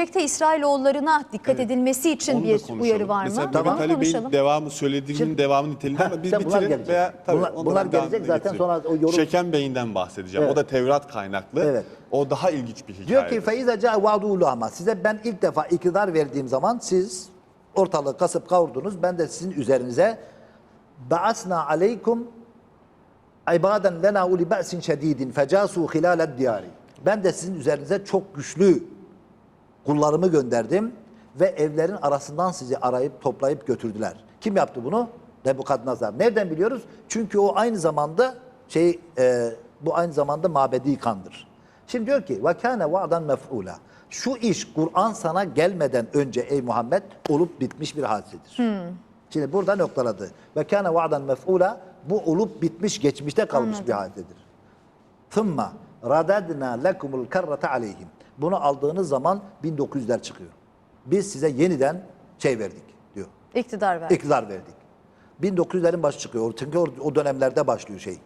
Gelecekte İsrailoğullarına dikkat edilmesi için Onu da bir konuşalım. uyarı var mı? Mesela Bunu Mehmet Ali Bey'in konuşalım. devamı söylediğinin Şimdi- devamı niteliğinde ama biz İşte bunlar bitirelim gelecek. veya tabii Bunlar- ondan bunlar devamını gelecek zaten, getirelim. sonra o yorum- Şeken Bey'inden bahsedeceğim. Evet. O da Tevrat kaynaklı. Evet. O daha ilginç bir hikaye. Diyor ki feize ca vaadulu ama size ben ilk defa iktidar verdiğim zaman siz ortalığı kasıp kavurdunuz. Ben de sizin üzerinize ba'asna aleykum ibaden lena uli ba'sin şedidin fecasu hilaled diyari. Ben de sizin üzerinize çok güçlü kullarımı gönderdim ve evlerin arasından sizi arayıp toplayıp götürdüler. Kim yaptı bunu? Nebukadnezar. Nereden biliyoruz? Çünkü o aynı zamanda şey e, bu aynı zamanda mabedi kandır. Şimdi diyor ki ve kana va'dan mef'ula. Şu iş Kur'an sana gelmeden önce ey Muhammed olup bitmiş bir hadisedir. Hmm. Şimdi burada noktaladı. Ve kana va'dan mef'ula bu olup bitmiş geçmişte kalmış Anladım. bir hadisedir. Thumma radadna lekumul karrata aleyhim. Bunu aldığınız zaman 1900'ler çıkıyor. Biz size yeniden şey verdik diyor. İktidar verdi. İktidar verdik. 1900'lerin başı çıkıyor. Çünkü o, o dönemlerde başlıyor şey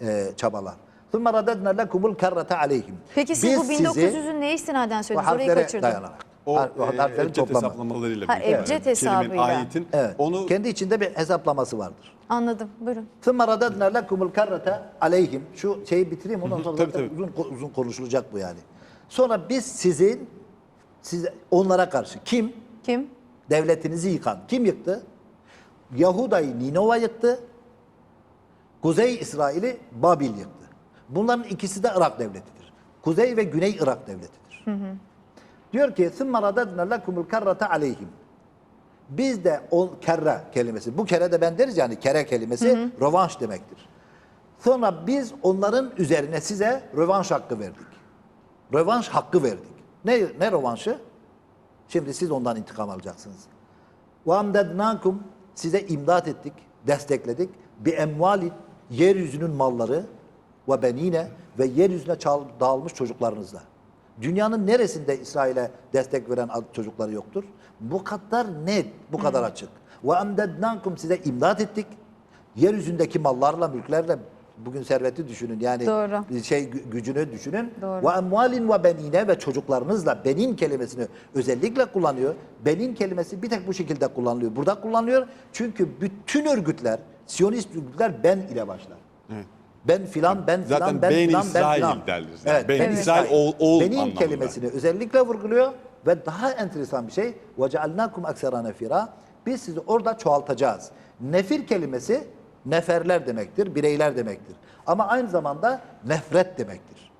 e, çabalar. ثُمَّ رَدَدْنَا لَكُمُ الْكَرَّةَ عَلَيْهِمْ Peki siz Biz bu sizi 1900'ün ne istinaden bu söylediniz? Orayı harflere kaçırdım. dayanarak. O Har- e, harflerin ebced toplamı. hesaplamalarıyla Ha, birlikte. ebced Kelimenin, hesabıyla. ayetin. Evet. Onu Kendi içinde bir hesaplaması vardır. Anladım. Buyurun. ثُمَّ رَدَدْنَا لَكُمُ الْكَرَّةَ عَلَيْهِمْ Şu şeyi bitireyim ondan sonra Tabii, zaten tabii. uzun uzun konuşulacak bu yani. Sonra biz sizin size onlara karşı kim Kim? devletinizi yıkan kim yıktı? Yahuda'yı Ninova yıktı. Kuzey İsrail'i Babil yıktı. Bunların ikisi de Irak devletidir. Kuzey ve Güney Irak devletidir. Diyor ki ثُمَّ رَدَدْنَا لَكُمُ الْكَرَّةَ عَلَيْهِمْ Biz de o kerre kelimesi, bu kere de ben deriz yani kere kelimesi rövanş demektir. Sonra biz onların üzerine size rövanş hakkı verdik. Rövanş hakkı verdik. Ne, ne rövanşı? Şimdi siz ondan intikam alacaksınız. وَاَمْدَدْنَاكُمْ Size imdat ettik, destekledik. Bir emvali yeryüzünün malları ve benine ve yeryüzüne çal- dağılmış çocuklarınızla. Dünyanın neresinde İsrail'e destek veren ad- çocukları yoktur? Bu kadar net, bu kadar açık. وَاَمْدَدْنَاكُمْ Size imdat ettik. Yeryüzündeki mallarla, mülklerle bugün serveti düşünün. Yani Doğru. şey gü- gücünü düşünün. Doğru. Ve emvalin ve benine ve çocuklarınızla benin kelimesini özellikle kullanıyor. Benin kelimesi bir tek bu şekilde kullanılıyor. Burada kullanılıyor. Çünkü bütün örgütler, Siyonist örgütler ben ile başlar. Ben filan, ben filan, Zaten ben Ben filan, ben İsrail filan. derler. Yani Ben Evet. İsrail oğul, oğul Benin anlamında. kelimesini özellikle vurguluyor ve daha enteresan bir şey وَجَعَلْنَاكُمْ اَكْسَرَ nefira Biz sizi orada çoğaltacağız. Nefir kelimesi neferler demektir, bireyler demektir. Ama aynı zamanda nefret demektir.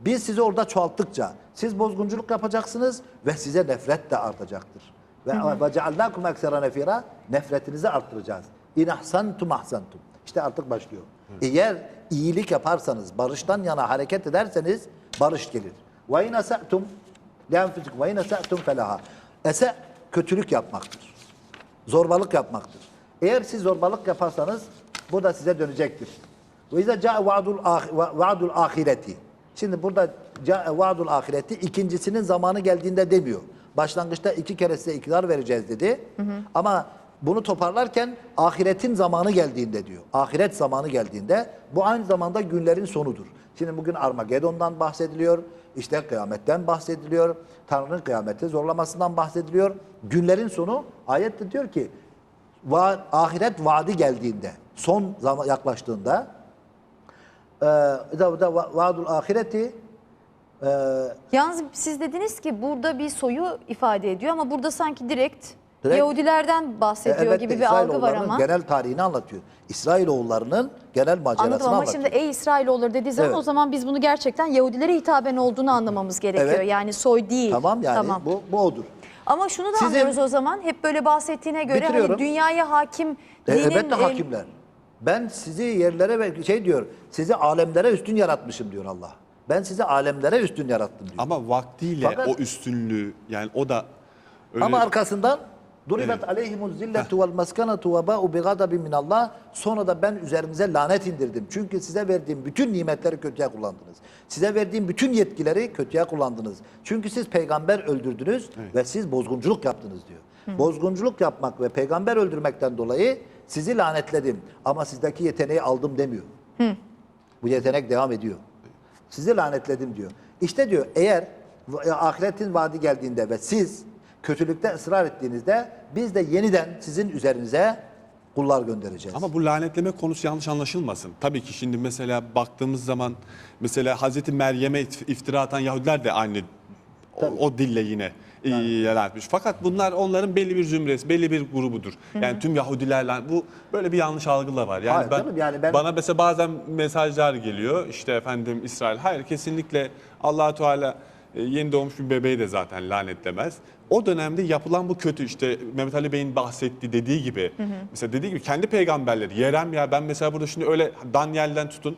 Biz sizi orada çoğalttıkça siz bozgunculuk yapacaksınız ve size nefret de artacaktır. Ve ve cealnakum eksera nefira nefretinizi arttıracağız. İn ahsantum. İşte artık başlıyor. Eğer iyilik yaparsanız, barıştan yana hareket ederseniz barış gelir. Ve in asatum lenfusikum ve in asatum felaha. Ese kötülük yapmaktır. Zorbalık yapmaktır. Eğer siz zorbalık yaparsanız bu da size dönecektir. Ve izâ câe va'dul ah- va- va'dul ahireti. Şimdi burada câe ahireti ikincisinin zamanı geldiğinde demiyor. Başlangıçta iki kere size iktidar vereceğiz dedi. Ama bunu toparlarken ahiretin zamanı geldiğinde diyor. Ahiret zamanı geldiğinde bu aynı zamanda günlerin sonudur. Şimdi bugün Armagedon'dan bahsediliyor. İşte kıyametten bahsediliyor. Tanrı'nın kıyameti zorlamasından bahsediliyor. Günlerin sonu ayette diyor ki va ahiret vaadi geldiğinde, son zaman yaklaştığında eee da da va- vaadul ahireti Yalnız siz dediniz ki burada bir soyu ifade ediyor ama burada sanki direkt, Direkt- Yahudilerden bahsediyor elbette gibi bir algı var ama. genel tarihini anlatıyor. İsrailoğullarının genel macerasını Anladım ama anlatıyor. şimdi ey İsrailoğulları dediği zaman Evet. o zaman biz bunu gerçekten Yahudilere hitaben olduğunu anlamamız gerekiyor. Evet. Yani soy değil. Tamam yani bu bu odur. Ama şunu da Sizin- anlıyoruz o zaman hep böyle bahsettiğine göre hani dünyaya hakim E, dinin elbette e, hakimler. Ben sizi yerlere ve şey diyor, sizi alemlere üstün yaratmışım diyor Allah. Ben sizi alemlere üstün yarattım diyor. Ama vaktiyle Fakat- o üstünlüğü yani o da öyle Ama arkasından Duribat aleyhimuz zilletu vel meskanatu ve ba'u bi gadabin min Allah. Sonra da ben üzerinize lanet indirdim. Çünkü size verdiğim bütün nimetleri kötüye kullandınız. Size verdiğim bütün yetkileri kötüye kullandınız. Çünkü siz peygamber öldürdünüz ve siz bozgunculuk yaptınız diyor. Bozgunculuk yapmak ve peygamber öldürmekten dolayı sizi lanetledim. Ama sizdeki yeteneği aldım demiyor. Bu yetenek devam ediyor. Sizi lanetledim diyor. İşte diyor eğer e, ahiretin vaadi geldiğinde ve siz kötülükte ısrar ettiğinizde biz de yeniden sizin üzerinize kullar göndereceğiz. Ama bu lanetleme konusu yanlış anlaşılmasın. Tabii ki şimdi mesela baktığımız zaman mesela Hazreti Meryem'e if- iftira atan Yahudiler de aynı o, o dille yine yaratmış. Fakat bunlar onların belli bir zümresi, belli bir grubudur. Yani tüm Yahudilerle bu böyle bir yanlış algı da var. Yani Hayır ben, yani ben- bana mesela bazen mesajlar geliyor. İşte efendim İsrail hayır kesinlikle Allah Teala yeni doğmuş bir bebeği de zaten lanetlemez. O dönemde yapılan bu kötü işte Mehmet Ali Bey'in bahsettiği dediği gibi mesela dediği gibi kendi peygamberleri Yeremya ben mesela burada şimdi öyle Daniel'den tutun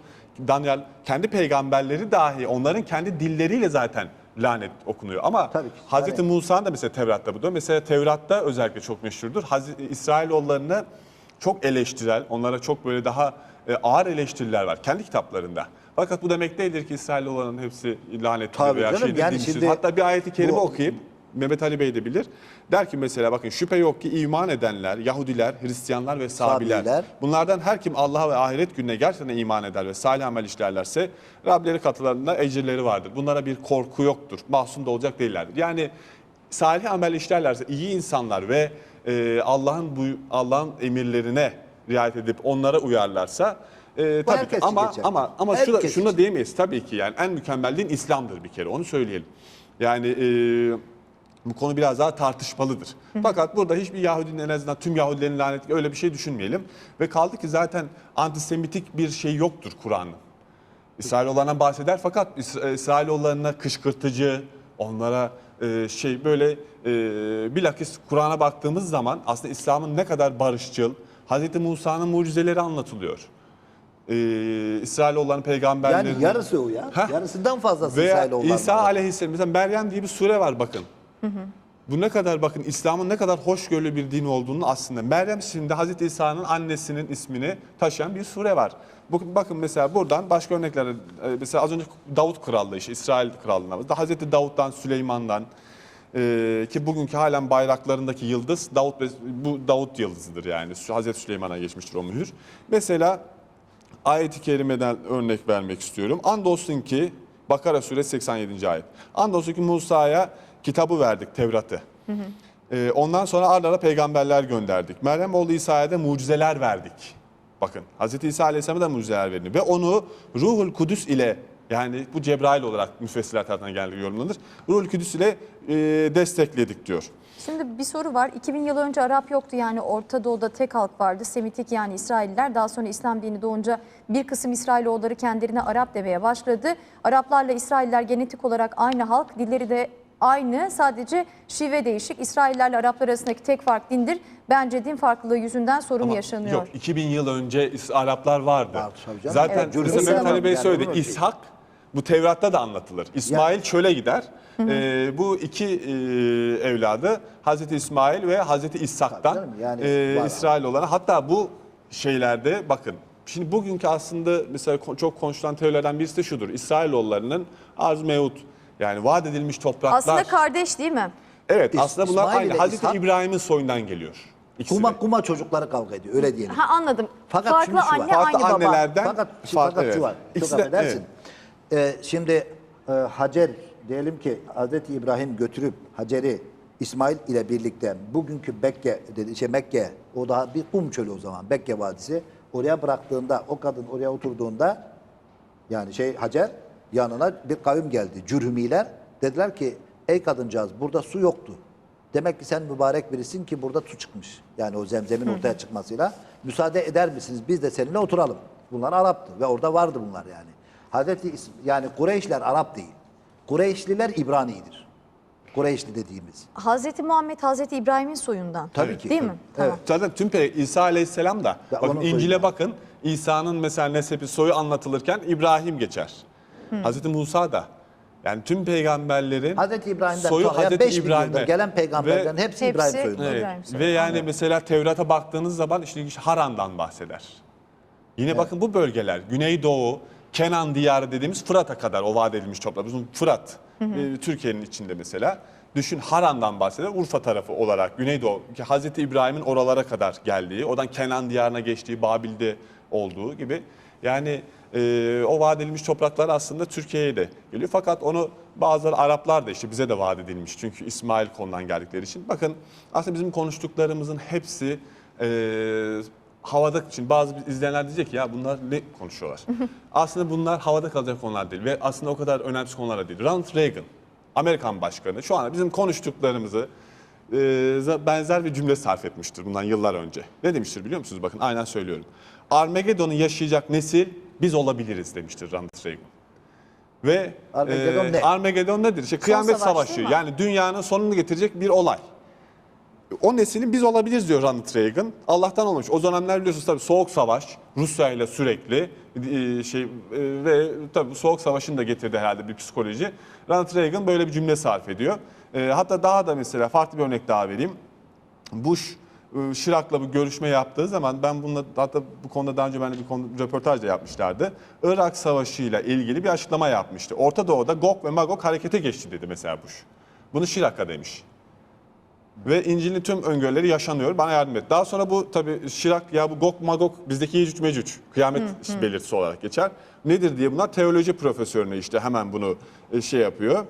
Daniel kendi peygamberleri dahi onların kendi dilleriyle zaten lanet okunuyor. Ama Tabii ki. Hazreti Yani- Musa'nın da mesela Tevrat'ta bu da. Mesela Tevrat'ta özellikle çok meşhurdur. Hazreti İsrailoğullarını çok eleştirel, onlara çok böyle daha e, ağır eleştiriler var kendi kitaplarında. Fakat bu demek değildir ki İsrailoğullarının hepsi lanetli Tabii veya canım, şeydir, yani dinsiz. şimdi Hatta bir ayeti kerime bu- okuyup Mehmet Ali Bey de bilir. Der ki mesela bakın şüphe yok ki iman edenler, Yahudiler, Hristiyanlar ve Sabiler. Sabiler. Bunlardan her kim Allah'a ve ahiret gününe gerçekten iman eder ve salih amel işlerlerse Rableri katılarında ecirleri vardır. Bunlara bir korku yoktur. Mahzun da olacak değillerdir. Yani salih amel işlerlerse iyi insanlar ve e, Allah'ın bu Allah'ın emirlerine riayet edip onlara uyarlarsa e, tabii ki ama ama ama Herkes şunu da diyemeyiz tabii ki yani en mükemmel din İslam'dır bir kere onu söyleyelim. Yani e, bu konu biraz daha tartışmalıdır. Fakat burada hiçbir Yahudinin en azından tüm Yahudilerin laneti öyle bir şey düşünmeyelim. Ve kaldı ki zaten antisemitik bir şey yoktur Kur'an'ın. İsrailoğullarından bahseder fakat İs- İsrailoğullarına kışkırtıcı, onlara e, şey böyle e, bilakis Kur'an'a baktığımız zaman aslında İslam'ın ne kadar barışçıl, Hz. Musa'nın mucizeleri anlatılıyor. E, İsrailoğulların peygamberlerinin... yani yarısı o ya. Heh. Yarısından fazlası Veya İsrailoğulları İsa var. aleyhisselam mesela Meryem diye bir sure var bakın. Bu ne kadar bakın İslam'ın ne kadar hoşgörülü bir din olduğunu aslında Meryem şimdi Hazreti İsa'nın annesinin ismini taşıyan bir sure var. Bakın mesela buradan başka örnekler e, mesela az önce Davut Krallığı işte İsrail Krallığı'na Hazreti Davut'tan Süleyman'dan e, ki bugünkü halen bayraklarındaki yıldız Davut bu Davut yıldızıdır yani Hazreti Süleyman'a geçmiştir o mühür. Mesela ayet-i kerimeden örnek vermek istiyorum. Andolsun ki Bakara suresi 87. ayet. Andolsun ki Musa'ya kitabı verdik Tevrat'ı. Ee, ondan sonra ard arda peygamberler gönderdik. Meryem oğlu İsa'ya da mucizeler verdik. Bakın Hz. İsa Aleyhisselam'a da mucizeler verildi. Ve onu Ruhul Kudüs ile yani bu Cebrail olarak müfessirler tarafından geldiği yorumlanır. Ruhul Kudüs ile e, destekledik diyor. Şimdi bir soru var. 2000 yıl önce Arap yoktu yani Orta Doğu'da tek halk vardı. Semitik yani İsrailler. Daha sonra İslam dini doğunca bir kısım İsrailoğulları kendilerine Arap demeye başladı. Araplarla İsrailler genetik olarak aynı halk. Dilleri de aynı. Sadece şive değişik. İsraillerle Araplar arasındaki tek fark dindir. Bence din farklılığı yüzünden sorun Ama yaşanıyor. Yok 2000 yıl önce Araplar vardı. Vardı tabii canım. Zaten Evet, mesela Mehmet Ali Bey yani, söyledi. onu- İshak bu Tevrat'ta da anlatılır. İsmail çöle gider. Ee, bu iki e, evladı Hazreti İsmail ve Hazreti İshak'tan Tabii canım, yani e, var. İsrail olan hatta bu şeylerde bakın Şimdi bugünkü aslında mesela ko- çok konuşulan teorilerden birisi de şudur. İsrailoğullarının arz mevut yani vaat edilmiş topraklar. Aslında kardeş değil mi? evet İs- aslında bunlar İsmail aynı. ile Hazreti İshak- İbrahim'in soyundan geliyor. İkisi de. Kuma kuma çocukları kavga ediyor öyle diyelim. Ha anladım. Fakat Farklı şimdi şu var. anne Farklı aynı baba. annelerden Fakat, şimdi farklı, fakat şu evet. var. Çok İkisi de- affedersin. evet. Ee, şimdi e, Hacer diyelim ki Hazreti İbrahim götürüp Hacer'i İsmail ile birlikte bugünkü Mekke dedi şey Mekke o daha bir kum çölü o zaman Mekke vadisi oraya bıraktığında o kadın oraya oturduğunda yani şey Hacer yanına bir kavim geldi. Cürhümiler dediler ki ey kadıncağız burada su yoktu. Demek ki sen mübarek birisin ki burada su çıkmış. Yani o zemzemin ortaya çıkmasıyla. Müsaade eder misiniz biz de seninle oturalım. Bunlar Arap'tı ve orada vardı bunlar yani. Hazreti yani Kureyşler Arap değil. Kureyşliler İbrani'dir. Kureyşli dediğimiz. Hazreti Muhammed Hazreti İbrahim'in soyundan. Tabii ki. Değil mi? Tamam. Zaten tüm pe- İsa Aleyhisselam da Ya bakın İncil'e bakın İsa'nın mesela nesebi soyu anlatılırken İbrahim geçer. Hazreti Musa da yani tüm peygamberlerin Hazreti İbrahim'den soyu sonra Hazreti 5 İbrahim'e gelen peygamberlerin Ve- hepsi, Hepsi- İbrahim soyundan. Evet. Evet. İbrahim. Ve yani mesela Tevrat'a baktığınız zaman işte Haran'dan bahseder. Yine bakın bu bölgeler Güneydoğu, Kenan diyarı dediğimiz Fırat'a kadar o vaat edilmiş toprak. Bizim Fırat e, Türkiye'nin içinde mesela. Düşün Haran'dan bahseder. Urfa tarafı olarak Güneydoğu ki Hazreti İbrahim'in oralara kadar geldiği, oradan Kenan diyarına geçtiği, Babil'de olduğu gibi. Yani e, o vaat edilmiş topraklar aslında Türkiye'ye de geliyor. Fakat onu Bazıları Araplar da işte bize de vaat edilmiş. Çünkü İsmail konudan geldikleri için. Bakın aslında bizim konuştuklarımızın hepsi e, havada için bazı izleyenler diyecek ki ya bunlar ne konuşuyorlar? aslında bunlar havada kalacak konular değil ve aslında o kadar önemsiz konular da değil. Ronald Reagan, Amerikan başkanı şu anda bizim konuştuklarımızı e, benzer bir cümle sarf etmiştir bundan yıllar önce. Ne demiştir biliyor musunuz? Bakın aynen söylüyorum. Armageddon'u yaşayacak nesil biz olabiliriz demiştir Ronald Reagan. Ve Armageddon e, ne? Armageddon nedir? İşte kıyamet savaş savaşı. değil mi? Yani dünyanın sonunu getirecek bir olay. O neslin biz olabiliriz diyor Ronald Reagan. Allah'tan olmuş. O dönemler biliyorsunuz tabii soğuk savaş Rusya ile sürekli e, şey e, ve tabii bu soğuk savaşın da getirdiği herhalde bir psikoloji. Ronald Reagan böyle bir cümle sarf ediyor. E, hatta daha da mesela farklı bir örnek daha vereyim. Bush e, Şirak'la bu görüşme yaptığı zaman ben bununla hatta bu konuda daha önce ben de bir konu, röportaj da yapmışlardı. Irak Savaşı ile ilgili bir açıklama yapmıştı. Orta Doğu'da Gog ve Magog harekete geçti dedi mesela Bush. Bunu Şirak'a demiş. Ve İncil'in tüm öngörüleri yaşanıyor. Bana yardım et. Daha sonra bu tabii Şirak ya bu Gog Magog bizdeki Yecüc Mecüc kıyamet belirtisi olarak geçer. Nedir diye bunlar teoloji profesörüne işte hemen bunu e, şey yapıyor.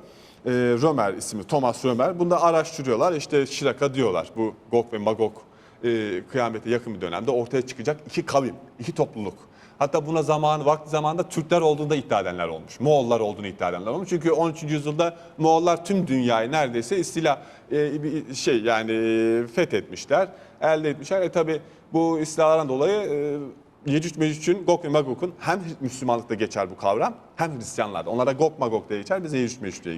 E, Römer ismi Thomas Römer. Bunu da araştırıyorlar. İşte Şirak'a diyorlar bu Gog ve Magog e, kıyamete yakın bir dönemde ortaya çıkacak iki kavim, iki topluluk. Hatta buna zamanı, vakti zamanında Türkler olduğunu da iddia edenler olmuş. Moğollar olduğunu iddia edenler olmuş. Çünkü 13. yüzyılda Moğollar tüm dünyayı neredeyse istila e, şey yani e, fethetmişler, elde etmişler. E tabi bu istilalardan dolayı e, Yecüc Mecüc'ün Gog ve Magog'un hem Müslümanlıkta geçer bu kavram hem Hristiyanlarda. Onlara Gog Magog diye geçer, bize Yecüc Mecüc diye